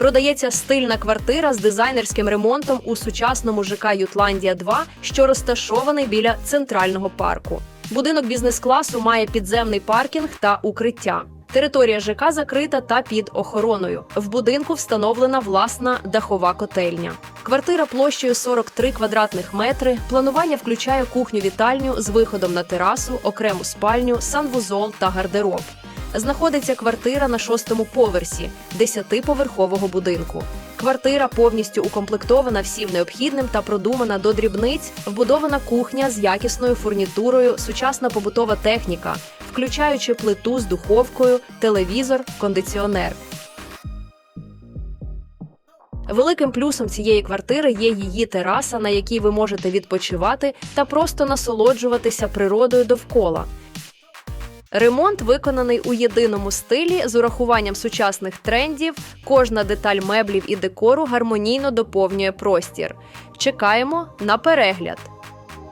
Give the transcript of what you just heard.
Продається стильна квартира з дизайнерським ремонтом у сучасному ЖК Ютландія 2, що розташований біля центрального парку. Будинок бізнес-класу має підземний паркінг та укриття. Територія ЖК закрита та під охороною. В будинку встановлена власна дахова котельня. Квартира площею 43 квадратних метри. Планування включає кухню-вітальню з виходом на терасу, окрему спальню, санвузол та гардероб. Знаходиться квартира на шостому поверсі 10-поверхового будинку. Квартира повністю укомплектована всім необхідним та продумана до дрібниць, вбудована кухня з якісною фурнітурою, сучасна побутова техніка, включаючи плиту з духовкою, телевізор, кондиціонер. Великим плюсом цієї квартири є її тераса, на якій ви можете відпочивати та просто насолоджуватися природою довкола. Ремонт виконаний у єдиному стилі з урахуванням сучасних трендів. Кожна деталь меблів і декору гармонійно доповнює простір. Чекаємо на перегляд.